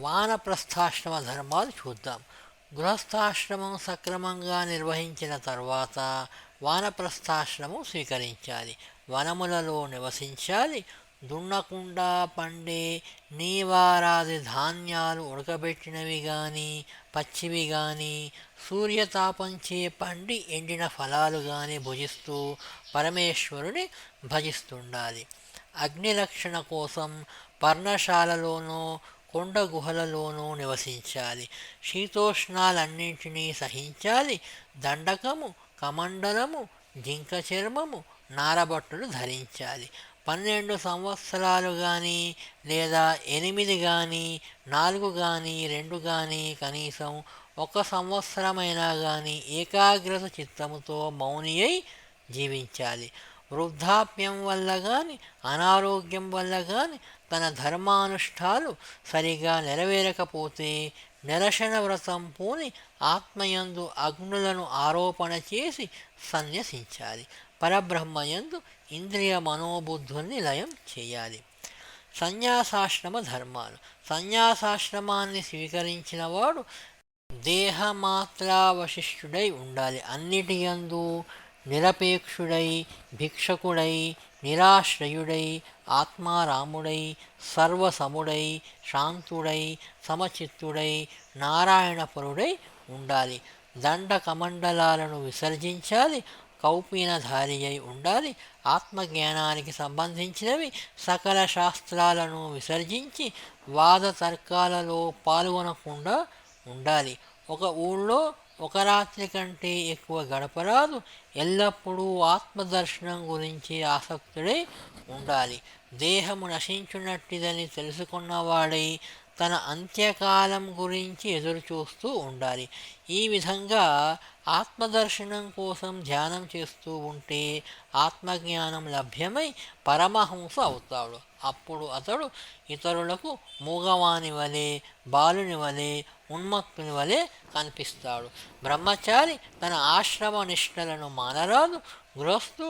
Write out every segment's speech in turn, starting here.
వానప్రస్థాశ్రమ ధర్మాలు చూద్దాం. గృహస్థాశ్రమం సక్రమంగా నిర్వహించిన తర్వాత వానప్రస్థాశ్రమం స్వీకరించాలి. వనములలో నివసించాలి. దున్నకుండా పండే నీవారాది ధాన్యాలు ఉడకబెట్టినవి కానీ పచ్చివి కానీ సూర్యతాపంచే పండి ఎండిన ఫలాలు కానీ భుజిస్తూ పరమేశ్వరుని భజిస్తుండాలి. అగ్నిరక్షణ కోసం పర్ణశాలలోనూ కొండ గుహలలోనూ నివసించాలి. శీతోష్ణాలన్నింటినీ సహించాలి. దండకము కమండలము జింక చర్మము నారబట్టలు ధరించాలి. పన్నెండు సంవత్సరాలు కానీ లేదా ఎనిమిది కానీ నాలుగు కానీ రెండు కానీ కనీసం ఒక సంవత్సరమైనా కానీ ఏకాగ్రత చిత్తముతో మౌని అయి జీవించాలి. వృద్ధాప్యం వల్ల కానీ అనారోగ్యం వల్ల కానీ తన ధర్మానుష్ఠాలు సరిగా నెరవేరకపోతే నిరసన వ్రతం పూని ఆత్మయందు అగ్నులను ఆరోపణ చేసి సన్యసించాలి. పరబ్రహ్మయందు ఇంద్రియ మనోబుద్ధుల్ని లయం చేయాలి. సన్యాసాశ్రమ ధర్మాలు. సన్యాసాశ్రమాన్ని స్వీకరించిన వాడు దేహమాత్రావశిష్ఠుడై ఉండాలి. అన్నిటి యందు నిరపేక్షుడై భిక్షకుడై నిరాశ్రయుడై ఆత్మారాముడై సర్వసముడై శాంతుడై సమచిత్తుడై నారాయణపరుడై ఉండాలి. దండ కమండలాలను విసర్జించాలి. కౌపీనధారి అయి ఉండాలి. ఆత్మజ్ఞానానికి సంబంధించినవి సకల శాస్త్రాలను విసర్జించి వాద తర్కాలలో పాల్గొనకుండా ఉండాలి. ఒక ఊళ్ళో ఒక రాత్రి కంటే ఎక్కువ గడపరాదు. ఎల్లప్పుడూ ఆత్మదర్శనం గురించి ఆసక్తుడై ఉండాలి. దేహము నశించున్నట్టిదని తెలుసుకున్నవాడై తన అంత్యకాలం గురించి ఎదురుచూస్తూ ఉండాలి. ఈ విధంగా ఆత్మదర్శనం కోసం ధ్యానం చేస్తూ ఉంటే ఆత్మజ్ఞానం లభ్యమై పరమహంస అవుతాడు. అప్పుడు అతడు ఇతరులకు మూగవాని వలె బాలుని వలె ఉన్మత్తుని వలె కనిపిస్తాడు. బ్రహ్మచారి తన ఆశ్రమ నిష్ఠలను మానరాదు గృహస్థు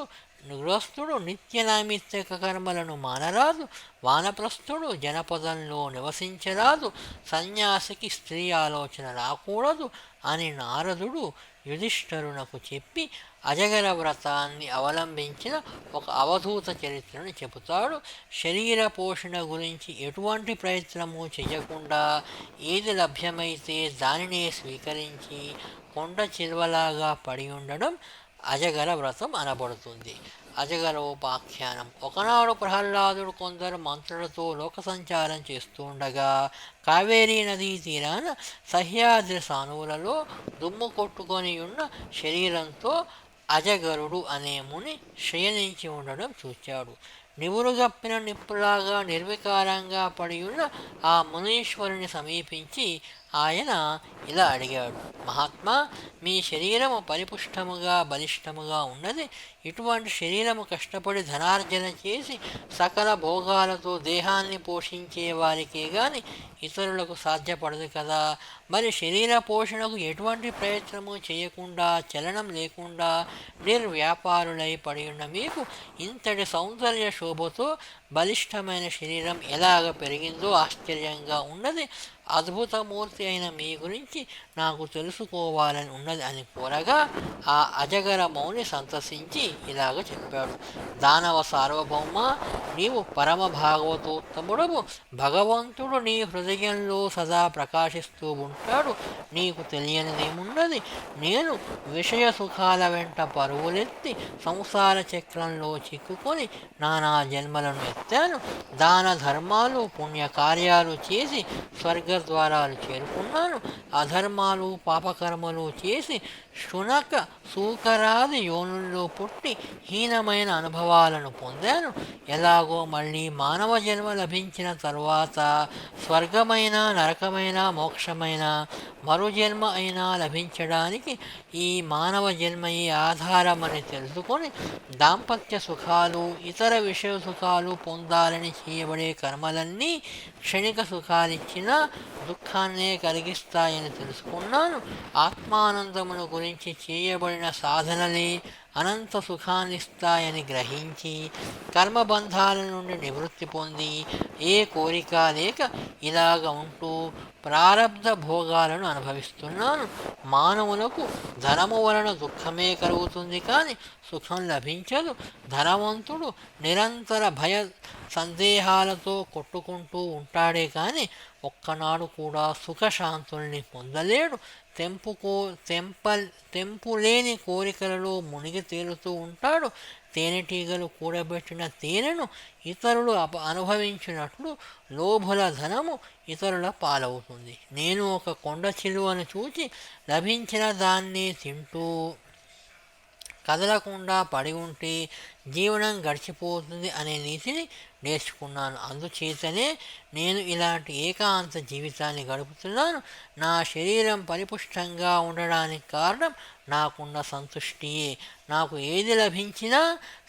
గృహస్థుడు నిత్య నైమిత్తిక కర్మలను మానరాదు వానప్రస్థుడు జనపదంలో నివసించరాదు సన్యాసికి స్త్రీ ఆలోచన రాకూడదు అని నారదుడు యుధిష్ఠరునకు చెప్పి అజగర వ్రతాన్ని అవలంబించిన ఒక అవధూత చరిత్రను చెబుతాడు. శరీర పోషణ గురించి ఎటువంటి ప్రయత్నము చేయకుండా ఏది లభ్యమైతే దానినే స్వీకరించి కొండ చిల్వలాగా పడి ఉండడం అజగర వ్రతం అనబడుతుంది అజగరోపాఖ్యానం. ఒకనాడు ప్రహ్లాదుడు కొందరు మంత్రులతో లోక సంచారం చేస్తుండగా కావేరీ నదీ తీరాన సహ్యాద్రి సానువులలో దుమ్ము కొట్టుకొని ఉన్న శరీరంతో అజగరుడు అనే ముని శయనించి ఉండడం చూచాడు. నివురుగప్పిన నిప్పులాగా నిర్వికారంగా పడి ఉన్న ఆ మునీశ్వరుని సమీపించి ఆయన ఇలా అడిగాడు మహాత్మా మీ శరీరము పరిపుష్టముగా బలిష్టముగా ఉన్నది. ఇటువంటి శరీరము కష్టపడి ధనార్జన చేసి సకల భోగాలతో దేహాన్ని పోషించే వారికే గాని ఇతరులకు సాధ్యపడదు కదా. మరి శరీర పోషణకు ఎటువంటి ప్రయత్నము చేయకుండా చలనం లేకుండా నిర్వ్యాపారులై పడి ఉన్న మీకు ఇంతటి సౌందర్య శోభతో బలిష్టమైన శరీరం ఎలాగ పెరిగిందో ఆశ్చర్యంగా ఉన్నది. అద్భుతమూర్తి అయిన మీ గురించి నాకు తెలుసుకోవాలని ఉన్నది అని కోరగా ఆ అజగర మౌని సంతసించి ఇలాగ చెప్పాడు. దానవ సార్వభౌమ నీవు పరమ భాగవతోత్తముడవు. భగవంతుడు నీ హృదయంలో సదా ప్రకాశిస్తూ ఉంటాడు. నీకు తెలియనిదేమున్నది? నేను విషయ సుఖాల వెంట పరువులెత్తి సంసార చక్రంలో చిక్కుకొని నానా జన్మలను ఎత్తాను దాన ధర్మాలు పుణ్యకార్యాలు చేసి స్వర్గద్వారాలు చేరుకున్నాను. అధర్మాలు పాపకర్మలు చేసి శునక సూకరాది యోనుల్లో పుట్టి హీనమైన అనుభవాలను పొందాను. ఎలాగో మళ్ళీ మానవ జన్మ లభించిన తరువాత స్వర్గమైన నరకమైన మోక్షమైన మరో జన్మ అయినా లభించడానికి ఈ మానవ జన్మయే ఆధారమని తెలుసుకొని దాంపత్య సుఖాలు ఇతర విషయ సుఖాలు పొందాలని చేయబడే కర్మలన్నీ క్షణిక సుఖాలిచ్చినా దుఃఖాన్నే కలిగిస్తాయని తెలుసుకున్నాను. ఆత్మానందమును గురించి చేయబడిన సాధనలే అనంత సుఖాన్నిస్తాయని గ్రహించి కర్మబంధాల నుండి నివృత్తి పొంది ఏ కోరిక లేక ఇలాగ ఉంటూ ప్రారబ్ధ భోగాలను అనుభవిస్తున్నాను. మానవులకు ధనము వలన దుఃఖమే కలుగుతుంది కానీ సుఖం లభించదు. ధనవంతుడు నిరంతర భయ సందేహాలతో కొట్టుకుంటూ ఉంటాడే కానీ ఒక్కనాడు కూడా సుఖశాంతుల్ని పొందలేడు. తెంపుకో తెంప తెంపులేని కోరికలలో మునిగి తేలుతూ ఉంటాడు. తేనెటీగలు కూడబెట్టిన తేనెను ఇతరులు అప అనుభవించినట్లు లోభుల ధనము ఇతరుల పాలవుతుంది. నేను ఒక కొండ చిలువను చూచి లభించిన దాన్ని తింటూ కదలకుండా పడి ఉంటే జీవనం గడిచిపోతుంది అనే నీతిని నేర్చుకున్నాను. అందుచేతనే నేను ఇలాంటి ఏకాంత జీవితాన్ని గడుపుతున్నాను. నా శరీరం పరిపుష్టంగా ఉండడానికి కారణం నాకున్న సంతుష్టియే నాకు ఏది లభించినా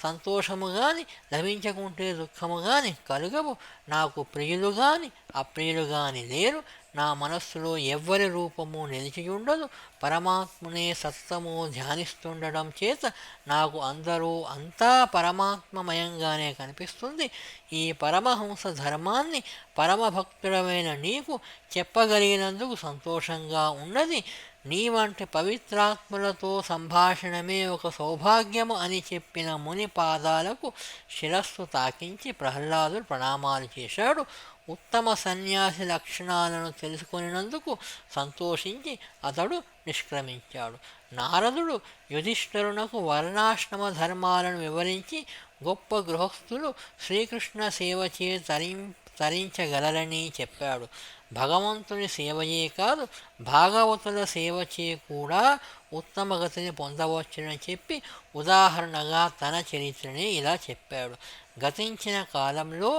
సంతోషము కానీ లభించకుంటే దుఃఖము కానీ కలుగవు. నాకు ప్రియులు కానీ అప్రియులు కానీ లేరు. నా మనస్సులో ఎవ్వరి రూపము నిలిచి ఉండదు పరమాత్మనే సత్తము ధ్యానిస్తుండడం చేత నాకు అందరూ అంతా పరమాత్మమయంగానే కనిపిస్తుంది. ఈ పరమహంస ధర్మాన్ని పరమభక్తుడమైన నీకు చెప్పగలిగినందుకు సంతోషంగా ఉన్నది. నీ వంటి పవిత్రాత్మలతో సంభాషణమే ఒక సౌభాగ్యము అని చెప్పిన ముని పాదాలకు శిరస్సు తాకించి ప్రహ్లాదుడు ప్రణామాలు చేశాడు. ఉత్తమ సన్యాసి లక్షణాలను తెలుసుకునేందుకు సంతోషించి అతడు నిష్క్రమించాడు. నారదుడు యుధిష్ఠరునకు వర్ణాశ్రమ ధర్మాలను వివరించి గొప్ప గృహస్థులు శ్రీకృష్ణ సేవ చే తరిం తరించగలరని చెప్పాడు. భగవంతుని సేవయే కాదు భాగవతుల సేవ చే కూడా ఉత్తమ గతిని పొందవచ్చునని చెప్పి ఉదాహరణగా తన చరిత్రని ఇలా చెప్పాడు. గతించిన కాలంలో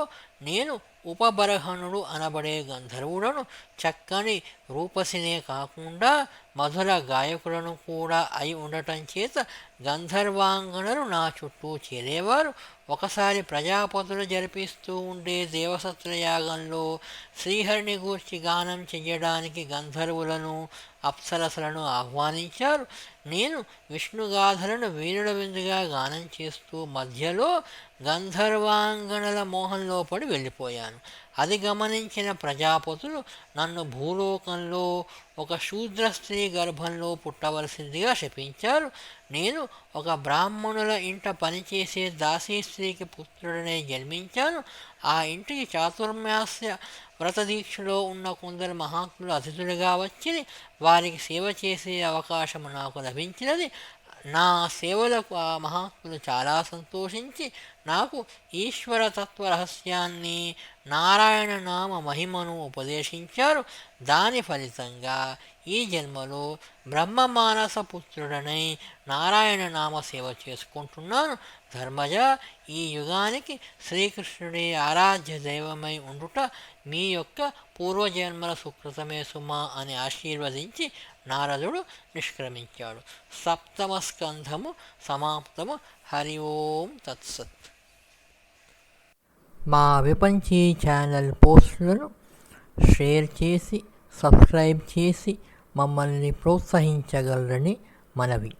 నేను ఉపబరహణుడు అనబడే గంధర్వులను చక్కని రూపసినే కాకుండా మధుర గాయకులను కూడా అయి ఉండటం చేత గంధర్వాంగణలు నా చుట్టూ చేరేవారు. ఒకసారి ప్రజాపతులు జరిపిస్తూ ఉండే దేవసత్ర యాగంలో శ్రీహరిని గూర్చి గానం చెయ్యడానికి గంధర్వులను అప్సరసలను ఆహ్వానించారు. నేను విష్ణుగాథలను వీరుల విందుగా గానం చేస్తూ మధ్యలో గంధర్వాంగణల మోహంలో పడి వెళ్ళిపోయాను. అది గమనించిన ప్రజాపతులు నన్ను భూలోకంలో ఒక శూద్ర స్త్రీ గర్భంలో పుట్టవలసిందిగా శపించారు. నేను ఒక బ్రాహ్మణుల ఇంట పనిచేసే దాసీ స్త్రీకి పుత్రుడనే జన్మించాను. ఆ ఇంటికి చాతుర్మాస్య వ్రతదీక్షలో ఉన్న కొందరు మహాత్ములు అతిథులుగా వచ్చి వారికి సేవ చేసే అవకాశం నాకు లభించినది. నా సేవలకు ఆ మహాత్ములు చాలా సంతోషించి నాకు ఈశ్వర తత్వ రహస్యాన్ని నారాయణ నామ మహిమను ఉపదేశించారు. దాని ఫలితంగా ఈ జన్మలో బ్రహ్మమానస పుత్రుడనై నారాయణ నామ సేవ చేసుకుంటున్నాను. ధర్మజ ఈ యుగానికి శ్రీకృష్ణుడి ఆరాధ్య దైవమై ఉండుట మీ యొక్క పూర్వజన్మల సుకృతమే సుమా అని ఆశీర్వదించి నారదుడు నిష్క్రమించాడు. సప్తమ స్కంధము సమాప్తము. హరి ఓం తత్సత్. మా విపంచీ ఛానల్ పోస్టులను షేర్ చేసి సబ్స్క్రైబ్ చేసి మమ్మల్ని ప్రోత్సహించగలరని మనవి.